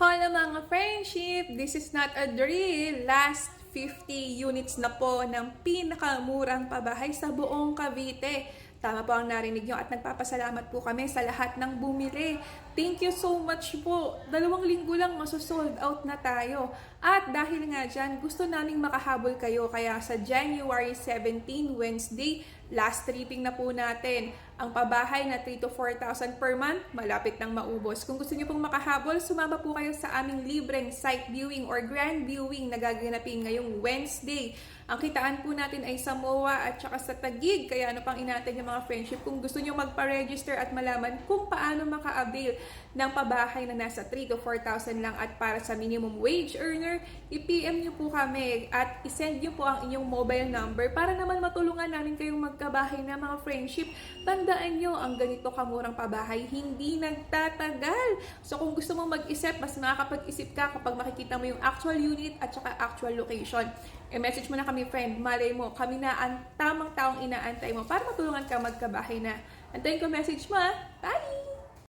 Hola mga friendship! This is not a drill. Last 50 units na po ng pinakamurang pabahay sa buong Cavite. Tama po ang narinig nyo at nagpapasalamat po kami sa lahat ng bumili. Thank you so much po. Dalawang linggo lang masosold out na tayo. At dahil nga dyan, gusto naming makahabol kayo. Kaya sa January 17, Wednesday, last tripping na po natin. Ang pabahay na 3 to 4,000 per month, malapit nang maubos. Kung gusto niyo pong makahabol, sumama po kayo sa aming libreng site viewing or grand viewing na gaganapin ngayong Wednesday. Ang kitaan po natin ay sa MOA at saka sa Tagig. Kaya ano pang inatin yung mga friendship. Kung gusto niyo magpa-register at malaman kung paano maka-avail ng pabahay na nasa 3 to 4,000 lang at para sa minimum wage earner, i-PM niyo po kami at isend niyo po ang inyong mobile number para naman matulungan namin kayong magkabahay na mga friendship. Tandaan niyo, ang ganito kamurang pabahay hindi nagtatagal. So kung gusto mong mag-isip, mas makakapag-isip ka kapag makikita mo yung actual unit at saka actual location. I-message mo na kami, friend. Malay mo, kami na ang tamang taong inaantay mo para matulungan ka magkabahay na. Antayin ko message mo. Bye!